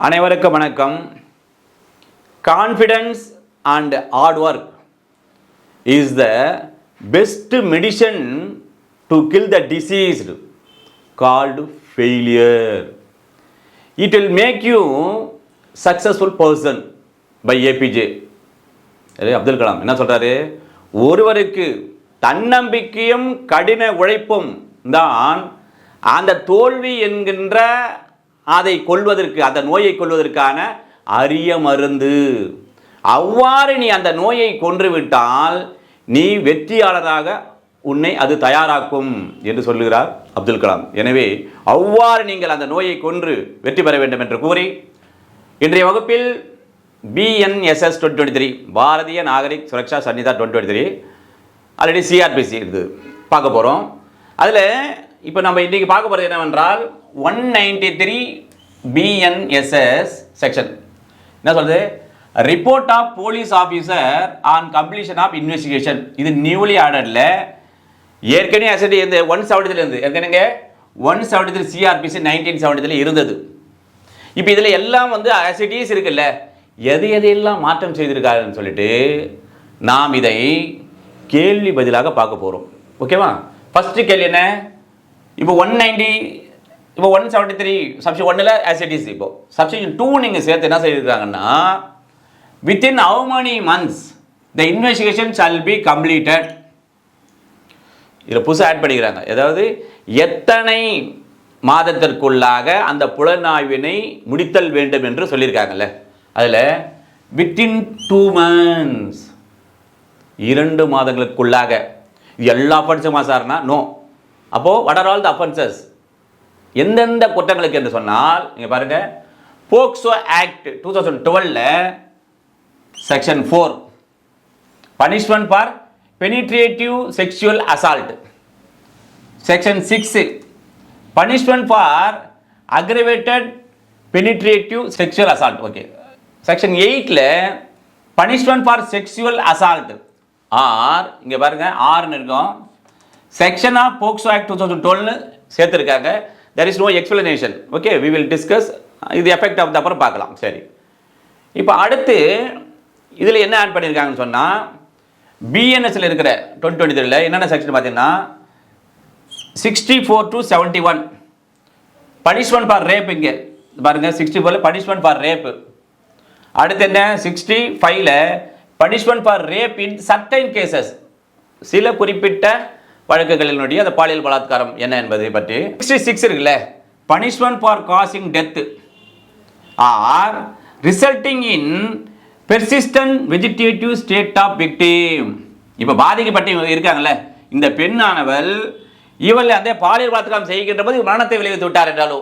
அனைவருக்கும் வணக்கம். Confidence and hard work is the best medicine to kill the diseased called failure it will make you successful person by A P J Abdul Kalam என்ன சொல்கிறாரு ஒருவருக்கு தன்னம்பிக்கையும் கடின உழைப்பும் தான் அந்த தோல்வி என்கின்ற அதை கொள்வதற்கு அந்த நோயை கொள்வதற்கான அரிய மருந்து. அவ்வாறு நீ அந்த நோயை கொன்றுவிட்டால் நீ வெற்றியாளராக உன்னை அது தயாராக்கும் என்று சொல்லுகிறார் அப்துல் கலாம். எனவே அவ்வாறு நீங்கள் அந்த நோயை கொன்று வெற்றி பெற வேண்டும் என்று கூறி இன்றைய வகுப்பில் BNSS twenty twenty three Bharatiya Nagarik Suraksha Sanhita twenty twenty three already CrPC இருக்குது பார்க்க போகிறோம் அதில் இப்போ நம்ம இன்றைக்கி பார்க்க போகிறது என்னவென்றால் one ninety three BNSS section என்ன சொல்றது? Report of police officer on completion of investigation இது நியூலி ஆர்டரில் ஏற்கனவே அசடி இந்த ஒன் செவன்டி இருந்து. ஏற்கனவே one seventy three CrPC nineteen seventy இருந்தது. இப்போ இதில் எல்லாம் வந்து அசிட்டிஸ் இருக்குல்ல. எது எதையெல்லாம் மாற்றம் செய்திருக்காருன்னு சொல்லிட்டு நாம் இதை கேள்வி பதிலாக பார்க்க போகிறோம் ஓகேவா? ஃபஸ்ட்டு கேள்வி என்ன? இப்போ ஒன் நைன்டி இப்போ ஒன் செவன்ட்டி த்ரீ சப்ஷன் ஒன்னில் இஸ் இப்போ. சப்ஷன் டூ நீங்கள் சேர்த்து என்ன செய்திருக்காங்கன்னா within how many months the investigation shall be completed இதில் புதுசாக ஆட் பண்ணிக்கிறாங்க. அதாவது எத்தனை மாதத்திற்குள்ளாக அந்த புலனாய்வினை முடித்தல் வேண்டும் என்று சொல்லியிருக்காங்கல்ல. அதில் வித்தின் டூ மந்த்ஸ் இரண்டு மாதங்களுக்குள்ளாக. எல்லா அஃபென்ஸுமா சார்னா நோ அப்போது வடர் ஆல் த the எந்தெந்த குற்றங்களுக்கு என்று சொன்னால் நீங்கள் பாருங்கள் POCSO act two thousand டுவெலில் section four punishment for penetrative sexual assault section six punishment for aggravated penetrative sexual assault okay section எயிட்டில் punishment for sexual assault or இங்கே பாருங்க ஆர்னு இருக்கும். Section of POCSO act two thousand டுவெல்னு சேர்த்துருக்காங்க. There is no explanation okay we will discuss இது effect of அப்புறம் பார்க்கலாம். சரி. இப்போ அடுத்து இதில் என்ன ஆட் பண்ணியிருக்காங்கன்னு சொன்னால் பிஎன்எஸ்ல இருக்கிற டுவெண்ட்டி டுவெண்ட்டி த்ரீல என்னென்ன செக்ஷன் பார்த்தீங்கன்னா sixty four to seventy one punishment for rape இங்கே. பாருங்கள் சிக்ஸ்டி ஃபோரில் பனிஷ்மெண்ட் ஃபார் ரேப்பு அடுத்து என்ன? சிக்ஸ்டி ஃபைவ்ல punishment for rape in certain cases சில குறிப்பிட்ட வழக்குகளினுடைய அந்த பாலியல் பலாத்காரம் என்ன என்பதை பற்றி சிக்ஸ்டி சிக்ஸ் இருக்குல்ல. Punishment for causing death or resulting in persistent vegetative state of victim இப்போ பாதிக்கப்பட்டு இருக்காங்கல்ல. இந்த பெண்ணானவள் இவள் அந்த பாலியல் பலாத்காரம் செய்கின்ற போது மரணத்தை விளைவித்து விட்டார் என்றாலோ.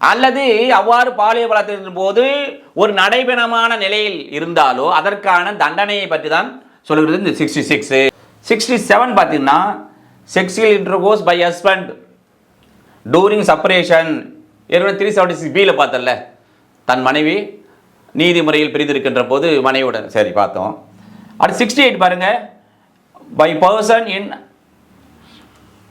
அல்லது அவ்வாறு பாலியல் பலாத்காரத்தின் போது ஒரு நடைபெணமான நிலையில் இருந்தாலோ அதற்கான தண்டனையை பற்றி தான் சொல்கிறது இந்த சிக்ஸ்டி சிக்ஸு. சிக்ஸ்டி செவன் பார்த்தீங்கன்னா sexual intercourse by husband during separation ஏற்கனவே த்ரீ செவன்டி சிக்ஸ் பியில் பார்த்தல தன் மனைவி நீதிமுறையில் பிரிந்திருக்கின்ற போது மனைவியுடன் சரி பார்த்தோம். அடுத்து சிக்ஸ்டி எயிட் பாருங்க. By person in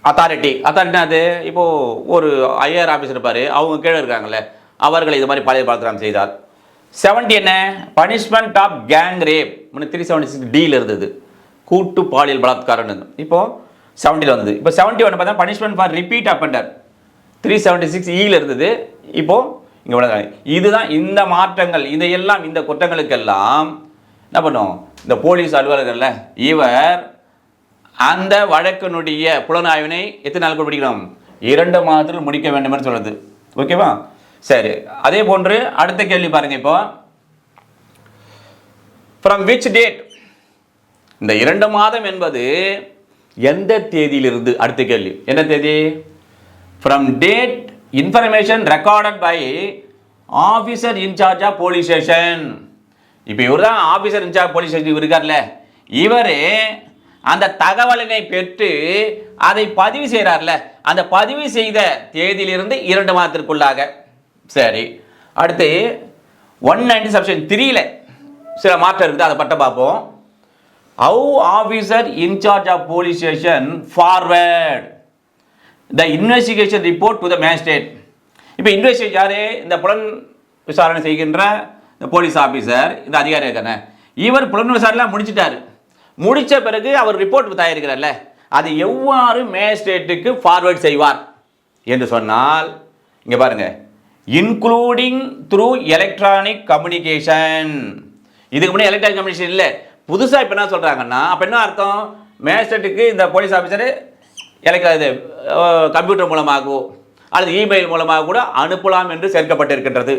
authority authority அது இப்போது ஒரு ஐஆர் ஆஃபீஸ் இருப்பார். அவங்க கீழே இருக்காங்கல்ல. அவர்கள் இது மாதிரி பழைய பாத்திரம் செய்தார் செவன்டி என்ன? பனிஷ்மெண்ட் ஆஃப் கேங் ரேப் முன்னே த்ரீ செவன்டி சிக்ஸ் டியில் இருந்தது. கூட்டு பாலியல் பலாத்காரம் இப்போது செவன்ட்டியில் வந்தது. இப்போ செவன்ட்டி ஒன் பார்த்தா punishment for repeat offender three seventy six ஈயில் இருந்தது. இப்போது இங்கே உள்ள இதுதான் இந்த மாற்றங்கள் இதையெல்லாம் இந்த குற்றங்களுக்கெல்லாம் என்ன பண்ணும்? இந்த போலீஸ் அலுவலர்கள்ல இவர் அந்த வழக்கினுடைய புலனாய்வினை எத்தனை நாளுக்குள் முடிக்கணும்? இரண்டு மாதத்தில் முடிக்க வேண்டும்னு என்று சொல்லுது ஓகேவா சரி. அதே போன்று அடுத்த கேள்வி பாருங்க இப்போ. ஃப்ரம் விச் டேட் இந்த இரண்டு மாதம் என்பது எந்த தேதியிலிருந்து? அடுத்த கேள்வி. என்ன தேதி? From date information recorded by officer in charge of police station இப்போ இவர் தான் ஆஃபீஸர் இன்சார்ஜ் போலீஸ் ஸ்டேஷன் இருக்கார்ல. இவர் அந்த தகவலினை பெற்று அதை பதிவு செய்கிறார்ல அந்த பதிவு செய்த தேதியிலிருந்து இரண்டு மாதத்திற்குள்ளாக. சரி. அடுத்து ஒன் நைன்டி சப்ஷன் த்ரீல சில மாற்றம் இருக்குது. அதை பட்ட பார்ப்போம். How officer in charge of police station forward the investigation report to the magistrate இப்போ இன்வெஸ்டிகேட் யாரு? இந்த புலன் விசாரணை செய்கின்ற இந்த போலீஸ் ஆஃபீஸர் இந்த அதிகாரி இருக்கானே இவர் புலன் விசாரணை முடிச்சிட்டார். முடித்த பிறகு அவர் ரிப்போர்ட் தயாரிக்கிறார்ல. அது எவ்வாறு மேஜிஸ்ட்ரேட்டுக்கு ஃபார்வேர்ட் செய்வார்? என்று சொன்னால் இங்கே பாருங்கள் இன்க்ளூடிங் த்ரூ எலக்ட்ரானிக் கம்யூனிகேஷன் இதுக்கு முன்னாடி எலக்ட்ரானிக் கம்யூனிகேஷன் இல்லை. புதுசாக இப்போ என்ன சொல்கிறாங்கன்னா அப்போ என்ன அர்த்தம்? மேஜிஸ்ட்ரேட்டுக்கு இந்த போலீஸ் ஆஃபீஸரு இது கம்ப்யூட்டர் மூலமாகவோ அல்லது இமெயில் மூலமாக கூட அனுப்பலாம் என்று சேர்க்கப்பட்டிருக்கின்றது.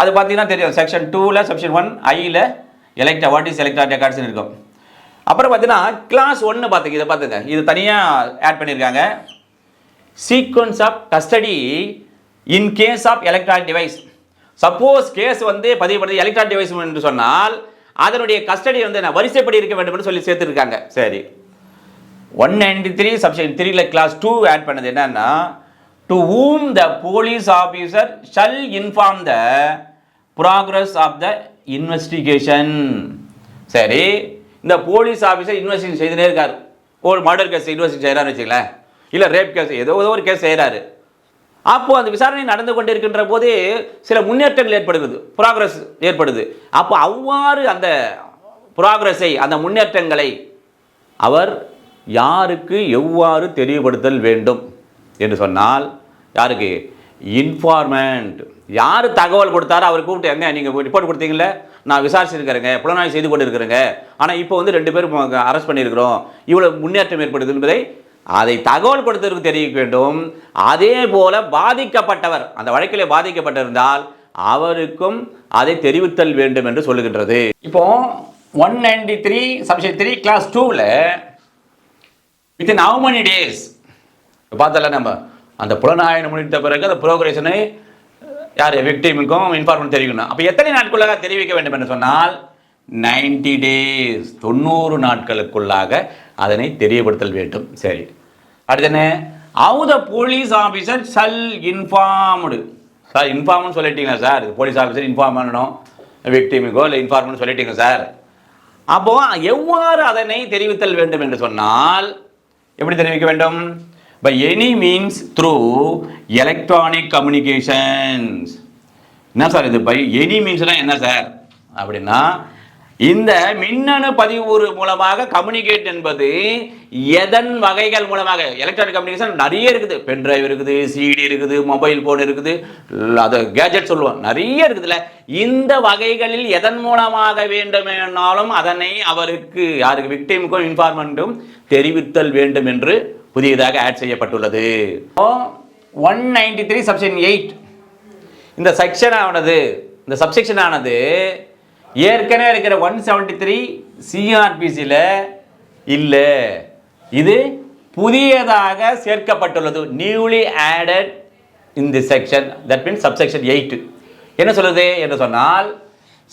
அது பார்த்தீங்கன்னா தெரியும். செக்ஷன் டூவில் செக்ஷன் ஒன் ஐயில் எலக்ட்ரா வாட் இஸ் எலக்ட்ரா ரெக்கார்ட்ஸ்னு இருக்கும். அப்புறம் பார்த்தீங்கன்னா கிளாஸ் ஒன்று பார்த்துங்க இதை பார்த்துங்க இது தனியாக ஆட் பண்ணியிருக்காங்க sequence of custody in case of electronic device suppose case வந்து பதிவுபடுது எலக்ட்ரானிக் டிவைஸ் என்று சொன்னால் அதனுடைய கஸ்டடி வந்து என்ன வரிசைப்படி இருக்க வேண்டும் என்று சொல்லி சேர்த்துருக்காங்க. சரி. ஒன் நைன்டி த்ரீ சப்ஷன் த்ரீல கிளாஸ் டூ ஆட் பண்ணது என்னன்னா to whom the police officer shall inform the progress of the investigation சரி. இந்த போலீஸ் ஆஃபீஸர் இன்வெஸ்டிகேஷன் செய்துனே இருக்கார். ஒரு மர்டர் கேஸ் இன்வெஸ்டிகேஷன் செய்கிறாருன்னு வச்சுங்களேன் இல்லை ரேப் கேஸ் ஏதோ ஏதோ ஒரு கேஸ் செய்கிறாரு அப்போது அந்த விசாரணை நடந்து கொண்டிருக்கின்ற போது சில முன்னேற்றங்கள் ஏற்படுகிறது ப்ராக்ரஸ் ஏற்படுது. அப்போ அவ்வாறு அந்த ப்ராக்ரஸை அந்த முன்னேற்றங்களை அவர் யாருக்கு எவ்வாறு தெரியப்படுத்தல் வேண்டும் என்று சொன்னால் யாருக்கு? இன்ஃபார்மெண்ட் யார் தகவல் கொடுத்தாரோ அவர் கூப்பிட்டு எங்க நீங்கள் ரிப்போர்ட் கொடுத்தீங்களே நான் விசாரிச்சிருக்கிறேங்க புலனாய்வு செய்து கொண்டு இருக்கிறேங்க ஆனால் இப்போ வந்து ரெண்டு பேரும் அரெஸ்ட் பண்ணியிருக்கிறோம். இவ்வளோ முன்னேற்றம் ஏற்படுது என்பதை அதை தகவல் கொடுத்ததற்கு தெரிவிக்க வேண்டும். அதே போல பாதிக்கப்பட்டவர் அந்த வழக்கில் பாதிக்கப்பட்டிருந்தால் அவருக்கும் அதை தெரிவித்தல் வேண்டும் என்று சொல்லுகின்றது. இப்போ one ninety three subsection three clause டூவில் வித்தின் ஹவு மெனி டேஸ் பார்த்தல நம்ம அந்த புலனாய்வு முடித்த பிறகு அந்த ப்ரோக்ரேஷனை யார் விக்டிமுக்கும் இன்ஃபார்மன் தெரிவிக்கணும். அப்போ எத்தனை நாட்குள்ளாக தெரிவிக்க வேண்டும் என்று சொன்னால் 90 டேஸ் தொண்ணூறு நாட்களுக்குள்ளாக அதனை தெரியப்படுத்தல் வேண்டும். சரி. அடுத்து என்ன? How the police officer shall informed. Sir இன்ஃபார்ம்னு சொல்லிட்டீங்களா சார்? போலீஸ் ஆஃபீஸர் இன்ஃபார்ம் பண்ணணும். விக்டிமுக்கோ இல்லை இன்ஃபார்ம்னு சொல்லிட்டீங்க சார். அப்போ எவ்வாறு அதனை தெரிவித்தல் வேண்டும் என்று சொன்னால் எப்படி தெரிவிக்க வேண்டும்? By any means through electronic communications என்ன சார் இது? பை எனி மீன்ஸ்னால் என்ன சார்? அப்படின்னா இந்த மின்னணு பதிவுறு மூலமாக கம்யூனிகேட் என்பது எதன் வகைகள் மூலமாக? எலக்ட்ரானிக் கம்யூனிகேஷன் நிறைய இருக்குது. பென் டிரைவ் இருக்குது சிடி இருக்குது மொபைல் ஃபோன் இருக்குது அது கேஜெட் சொல்லுவோம். நிறைய இருக்குதுல்ல. இந்த வகைகளில் எதன் மூலமாக வேண்டுமானாலும் அதனை அவருக்கு யாருக்கு விக்டிமுக்கும் இன்ஃபார்மெண்ட்டும் தெரிவித்தல் வேண்டும் என்று புதியதாக ஆட் செய்யப்பட்டுள்ளது. One ninety three subsection eight இந்த செக்ஷன் ஆனது இந்த சப்செக்ஷன் ஆனது ஏற்கனவே இருக்கிற ஒன் செவன்டி த்ரீ சிஆர்பிசியில் இல்லை. இது புதியதாக சேர்க்கப்பட்டுள்ளது. Newly added in the section that means subsection eight என்ன சொல்லுது என்று சொன்னால்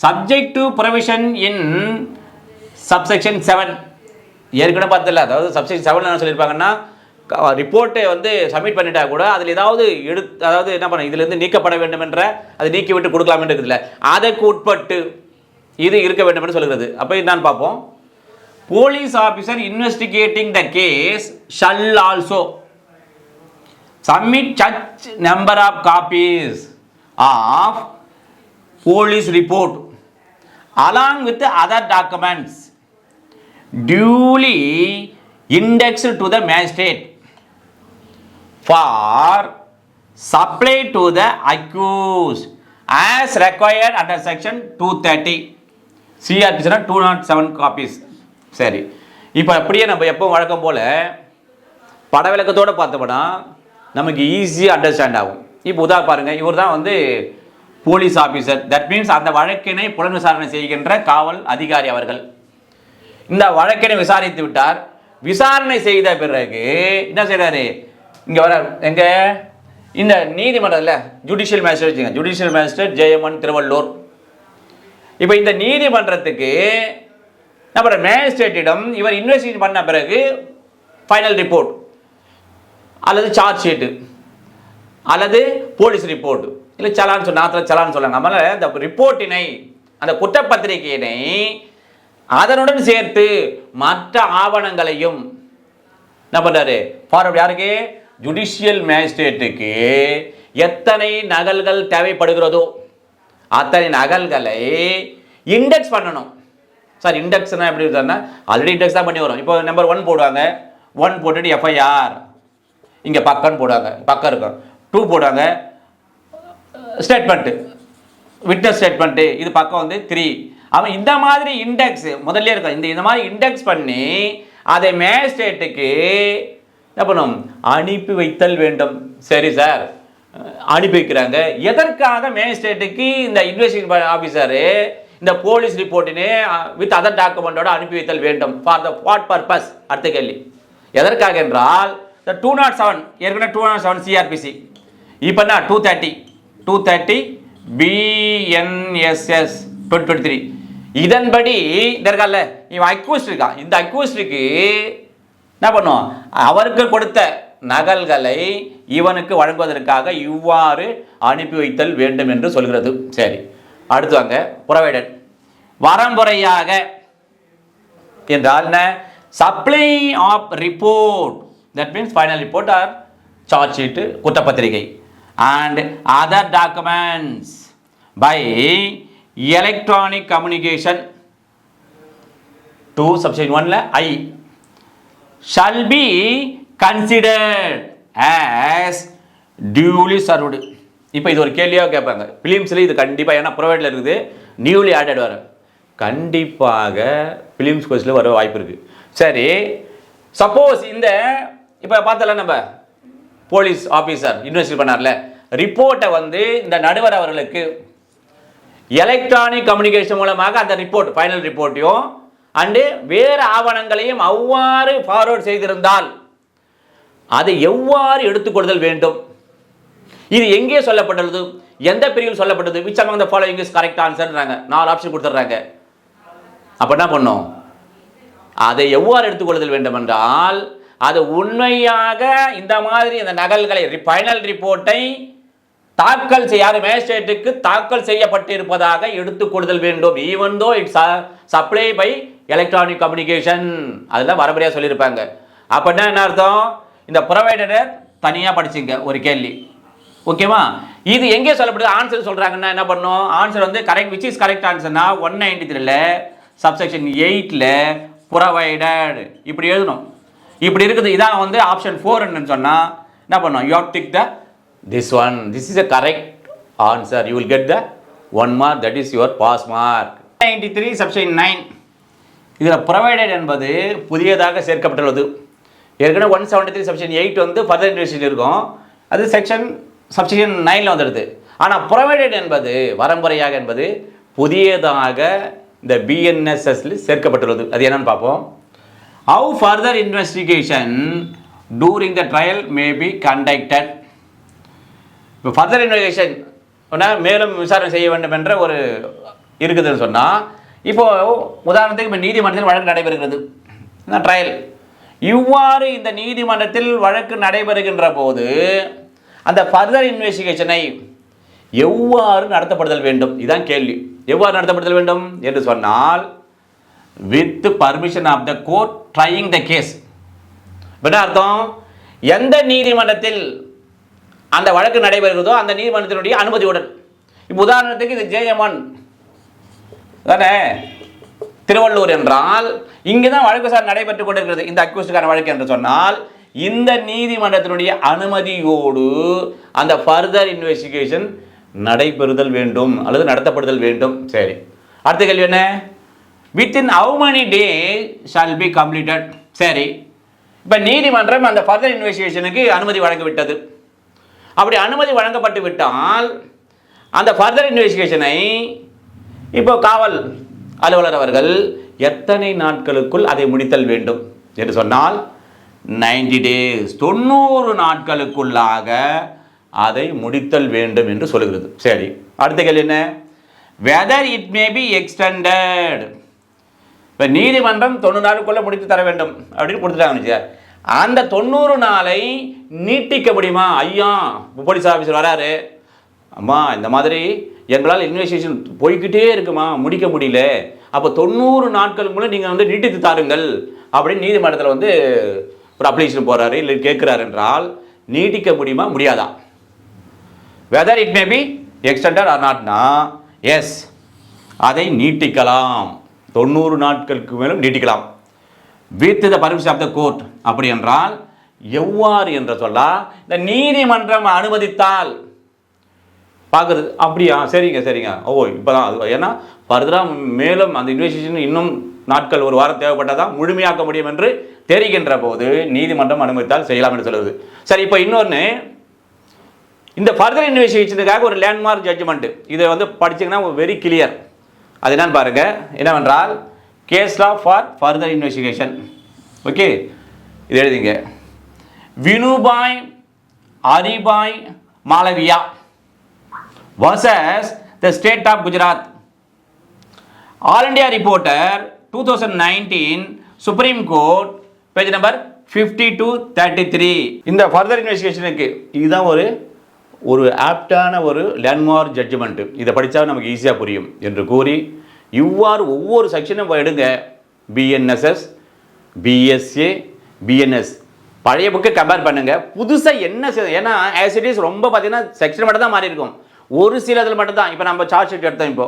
subject to provision in subsection seven ஏற்கனவே பார்த்தல அதாவது சப்செக்ஷன் செவன் என்ன சொல்லியிருப்பாங்கன்னா ரிப்போர்ட்டை வந்து சப்மிட் பண்ணிட்டா கூட அதில் ஏதாவது எடுத்து அதாவது என்ன பண்ண இதுலேருந்து நீக்கப்பட வேண்டும் என்ற அதை நீக்கி விட்டு கொடுக்கலாம் என்று இருக்குதுல்ல. அதற்கு உட்பட்டு இது இருக்க வேண்டும் என்று சொல்கிறது அப்போ என்னன்னு பார்ப்போம் police officer investigating the case shall also submit such number of copies of police report along with other documents duly index to the magistrate for supply to the accuse as required under section two thirty சிஆர்பிஸ்னா two not seven copies சரி. இப்போ அப்படியே நம்ம எப்போ வழக்கம் போல் பட விளக்கத்தோடு பார்த்தோம்னா நமக்கு ஈஸியாக அண்டர்ஸ்டாண்ட் ஆகும். இப்போ உதா பாருங்கள் இவர் தான் வந்து போலீஸ் ஆஃபீஸர் தட் மீன்ஸ் அந்த வழக்கினை புலன் விசாரணை செய்கின்ற காவல் அதிகாரி அவர்கள். இந்த வழக்கினை விசாரித்து விட்டார். விசாரணை செய்த பிறகு என்ன செய்கிறாரு இங்கே வர எங்கே? இந்த நீதிமன்றத்தில் ஜுடிஷியல் மேஜிஸ்ட்ரேட் வச்சுங்க ஜுடிஷியல் மேஜிஸ்ட்ரேட் ஜெயமன் திருவள்ளூர் இப்போ இந்த நீதிமன்றத்துக்கு நம்ம மேஜிஸ்ட்ரேட்டிடம் இவர் இன்வெஸ்டிகேட் பண்ண பிறகு ஃபைனல் ரிப்போர்ட் அல்லது சார்ஜ் ஷீட்டு அல்லது போலீஸ் ரிப்போர்ட் இல்லை சலான் சொன்ன நேரத்தில் சலான் சொல்லாங்க அதனால் இந்த ரிப்போர்ட்டினை அந்த குற்றப்பத்திரிகையினை அதனுடன் சேர்த்து மற்ற ஆவணங்களையும் என்ன பண்ணுறாரு ஃபார்வர்ட் யாருக்கு? ஜுடிஷியல் மேஜிஸ்ட்ரேட்டுக்கு எத்தனை நகல்கள் தேவைப்படுகிறதோ அத்தனை நகல்களை இண்டெக்ஸ் பண்ணணும். சார் இண்டெக்ஸ்னா எப்படி இருக்குன்னா ஆல்ரெடி இண்டெக்ஸ் தான் பண்ணி வரும். இப்போ நம்பர் ஒன் போடுவாங்க. ஒன் போட்டுட்டு எஃப்ஐஆர் இங்கே பக்கம்னு போடுவாங்க. பக்கம் இருக்கும். டூ போடுவாங்க. ஸ்டேட்மெண்ட்டு விட்னஸ் ஸ்டேட்மெண்ட்டு இது பக்கம் வந்து த்ரீ அவன் இந்த மாதிரி இண்டெக்ஸ் முதல்ல இருக்கும் இந்த இந்த மாதிரி இண்டெக்ஸ் பண்ணி அதை மேஜிஸ்ட்ரேட்டுக்கு என்ன பண்ணும்? அனுப்பி வைத்தல் வேண்டும். சரி சார் அனுப்பி வைக்கிறாங்க எதற்காக மேஜிஸ்ட்ரேட்டுக்கு இந்த இன்வெஸ்டிகேஷன் ஆஃபீஸரு இந்த போலீஸ் ரிப்போர்ட்டினே வித் அதர் டாக்குமெண்டோட அனுப்பி வைத்தல் வேண்டும் ஃபார் த வாட் பர்பஸ் அடுத்த கேள்வி. எதற்காக என்றால் இந்த டூ நாட் செவன் ஏற்கனவே டூ நாட் செவன் சிஆர்பிசி இப்போ என்ன? Two thirty two thirty BNSS twenty twenty three இதன்படி இந்த இருக்கால இவன் அக்யூஸ்ட் இருக்கான் இந்த அக்யூஸ்டுக்கு என்ன பண்ணுவோம் அவருக்கு கொடுத்த நகல்களை இவனுக்கு வழங்குவதற்காக இவ்வாறு அனுப்பி வைத்தல் வேண்டும் என்று சொல்கிறது. சரி அடுத்து வாங்க. புறவைடன் வரம்புறையாக என்றால் என்ன? Supply of report that means final report or charge sheet குற்றப்பத்திரிகை. And other documents by electronic communication to subsection ஒன்ல I shall be considered as duly served இப்போ இது ஒரு கேள்வியாக கேட்பாங்க. ஃபிலிம்ஸில் இது கண்டிப்பாக ஏன்னா ப்ரொவைடில் இருக்குது. நியூலி ஆடட் வர கண்டிப்பாக ஃபிலிம்ஸ் கோர்ஸில் வர வாய்ப்பு இருக்குது சரி சப்போஸ் இந்த இப்போ பார்த்தல நம்ம. போலீஸ் ஆஃபீஸர் இன்வெஸ்ட் பண்ணார்ல. ரிப்போர்ட்டை வந்து இந்த நடுவர் அவர்களுக்கு எலக்ட்ரானிக் கம்யூனிகேஷன் மூலமாக அந்த ரிப்போர்ட் ஃபைனல் ரிப்போர்ட்டையும் அண்டு வேறு ஆவணங்களையும் அவ்வாறு ஃபார்வர்ட் செய்திருந்தால் அதை எவ்வாறு எடுத்துக்கொள்தல் வேண்டும்? இது எங்கே சொல்லப்பட்டுள்ளது? எந்த பிரிவில் சொல்லப்பட்டது which among the following is correct ஆன்சர்ன்றாங்க நாலு ஆப்ஷன் கொடுத்துட்றாங்க. அப்போ என்ன பண்ணும்? அதை எவ்வாறு எடுத்துக்கொள்ளுதல் வேண்டும் என்றால் அது உண்மையாக இந்த மாதிரி இந்த நகல்களை ஃபைனல் ரிப்போர்ட்டை தாக்கல் செய்யாத மேஜிஸ்ட்ரேட்டுக்கு தாக்கல் செய்யப்பட்டிருப்பதாக எடுத்துக்கொள்ளுதல் வேண்டும். Even though it's supply by electronic communication அதெல்லாம் வரபடியாக சொல்லியிருப்பாங்க. அப்படின்னா என்ன அர்த்தம்? இந்த ப்ரொவைடரை தனியாக படிச்சுங்க ஒரு கேள்வி. ஓகேவா இது எங்கே சொல்லப்படுது? ஆன்சர் சொல்கிறாங்கன்னா என்ன பண்ணும்? ஆன்சர் வந்து கரெக்ட் விச் இஸ் கரெக்ட் ஆன்சர்னா ஒன் நைன்டி த்ரீல சப்செக்ஷன் எயிட்டில் ப்ரொவைடட் இப்படி எழுதணும். இப்படி இருக்குது. இதான் வந்து ஆப்ஷன் ஃபோர்னு சொன்னால் என்ன பண்ணும்? You tick the this one this is a correct answer you will get the one mark that is your pass mark ninety three subsection nine இதில் ப்ரொவைடட் என்பது புதியதாக சேர்க்கப்பட்டுள்ளது. ஏற்கனவே one seventy three section eight வந்து further investigation இருக்கும். அது section சப்ஷன் நைனில் வந்துடுது. ஆனால் ப்ரொவைடட் என்பது வரம்புறையாக என்பது புதியதாக இந்த பிஎன்எஸ்எஸ்ல சேர்க்கப்பட்டுள்ளது. அது என்னன்னு பார்ப்போம். How further investigation during the trial may be conducted இப்போ ஃபர்தர் இன்வெஸ்டிகேஷன் மேலும் விசாரணை செய்ய வேண்டும் என்ற ஒரு இருக்குதுன்னு சொன்னால் இப்போது உதாரணத்துக்கு இப்போ நீதிமன்றத்தில் வழக்கு நடைபெறுகிறது. ட்ரையல் இவ்வாறு இந்த நீதிமன்றத்தில் வழக்கு நடைபெறுகின்ற போது அந்த ஃபர்தர் இன்வெஸ்டிகேஷனை எவ்வாறு நடத்தப்படுதல் வேண்டும்? இதுதான் கேள்வி. எவ்வாறு நடத்தப்படுதல் வேண்டும் என்று சொன்னால் with permission of the court trying the case என்ன அர்த்தம்? எந்த நீதிமன்றத்தில் அந்த வழக்கு நடைபெறுகிறதோ அந்த நீதிமன்றத்தினுடைய அனுமதியுடன் இப்போ உதாரணத்துக்கு இது ஜேஎம்என் தானே? திருவள்ளூர் என்றால் இங்கே தான் வழக்கு சார் நடைபெற்றுக் கொண்டிருக்கிறது இந்த அக்யூஸ்டுக்கான வழக்கு என்று சொன்னால் இந்த நீதிமன்றத்தினுடைய அனுமதியோடு அந்த ஃபர்தர் இன்வெஸ்டிகேஷன் நடைபெறுதல் வேண்டும் அல்லது நடத்தப்படுதல் வேண்டும். சரி. அடுத்த கேள்வி என்ன? Within how many day shall be completed சரி. இப்போ நீதிமன்றம் அந்த ஃபர்தர் இன்வெஸ்டிகேஷனுக்கு அனுமதி வழங்க விட்டது அப்படி அனுமதி வழங்கப்பட்டு விட்டால் அந்த ஃபர்தர் இன்வெஸ்டிகேஷனை இப்போ காவல் அலுவலர் அவர்கள் எத்தனை நாட்களுக்குள் அதை முடித்தல் வேண்டும் என்று சொன்னால் 90 டேஸ் தொண்ணூறு நாட்களுக்குள்ளாக அதை முடித்தல் வேண்டும் என்று சொல்லுகிறது. சரி அடுத்த கேள்வி என்ன? Whether it may be extended இப்போ நீதிமன்றம் தொண்ணூறு நாளுக்குள்ளே முடித்து தர வேண்டும் அப்படின்னு கொடுத்துட்டாங்க சார் அந்த தொண்ணூறு நாளை நீட்டிக்க முடியுமா? ஐயா போலீஸ் ஆஃபீஸர் வராரு. அம்மா இந்த மாதிரி எங்களால் இன்வெஸ்டிகேஷன் போய்கிட்டே இருக்குமா? முடிக்க முடியல. அப்போ தொண்ணூறு நாட்களுக்குள்ளே நீங்கள் வந்து நீட்டித்து தாருங்கள். அப்படின்னு நீதிமன்றத்தில் வந்து ஒரு அப்ளிகேஷன் போகிறாரு இல்லை கேட்குறாரு என்றால் நீட்டிக்க முடியுமா? முடியாதா? Whether it may be extended or நாட்னா yes அதை நீட்டிக்கலாம். தொண்ணூறு நாட்களுக்கு மேலும் நீட்டிக்கலாம். With the permission of the court அப்படி என்றால் எவ்வாறு என்று சொன்னால் இந்த நீதிமன்றம் அனுமதித்தால் பார்க்குறது அப்படியா? சரிங்க சரிங்க. ஓ இப்போ தான் அது ஏன்னா ஃபர்தராக மேலும் அந்த இன்வெஸ்டிகேஷன் இன்னும் நாட்கள் ஒரு வாரம் தேவைப்பட்டதான் முழுமையாக்க முடியும் என்று தெரிகின்ற போது நீதிமன்றம் அனுமதித்தால் செய்யலாம் என்று சொல்லுது. சரி இப்போ இன்னொன்று இந்த ஃபர்தர் இன்வெஸ்டிகேஷனுக்காக ஒரு லேண்ட்மார்க் ஜட்ஜ்மெண்ட் இதை வந்து படிச்சிங்கன்னா வெரி கிளியர் அது என்னன்னு பாருங்கள் என்னவென்றால் case law for further investigation okay இது எழுதிங்க. Vinubhai Haribhai Malaviya. Versus the State of Gujarat All India Reporter two thousand nineteen Supreme Court page number fifty two thirty three இந்த ஃபர்தர் இன்வெஸ்டிகேஷனுக்கு இதுதான் ஒரு ஒரு ஆப்டான ஒரு லேண்ட்மார்க் ஜட்ஜ்மெண்ட்டு இதை படித்தா நமக்கு ஈஸியாக புரியும் என்று கூறி இவ்வாறு ஒவ்வொரு செக்ஷனும் எடுங்க. பிஎன்எஸ்எஸ் பிஎஸ்ஏ பிஎன்எஸ் பழைய புக்கை கம்பேர் பண்ணுங்கள் புதுசாக என்ன செ- ஏன்னா ஆஸ் இட் இஸ் ரொம்ப பார்த்தீங்கன்னா செக்ஷன் மட்டும் தான் மாறி இருக்கும் ஒரு சில இதில் மட்டும்தான். இப்போ நம்ம சார்ஜ் ஷீட் எடுத்தோம் இப்போ.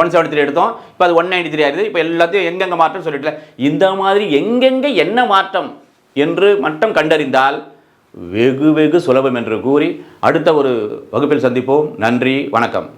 ஒன் செவன்டி த்ரீ எடுத்தோம். இப்போ அது ஒன் நைன்டி த்ரீ ஆயிருது இப்போ எல்லாத்தையும் எங்கெங்கே மாற்றம் சொல்லிட்டு இந்த மாதிரி எங்கெங்கே என்ன மாற்றம் என்று மட்டும் கண்டறிந்தால் வெகு வெகு சுலபம் என்று கூறி அடுத்த ஒரு வகுப்பில் சந்திப்போம். நன்றி வணக்கம்.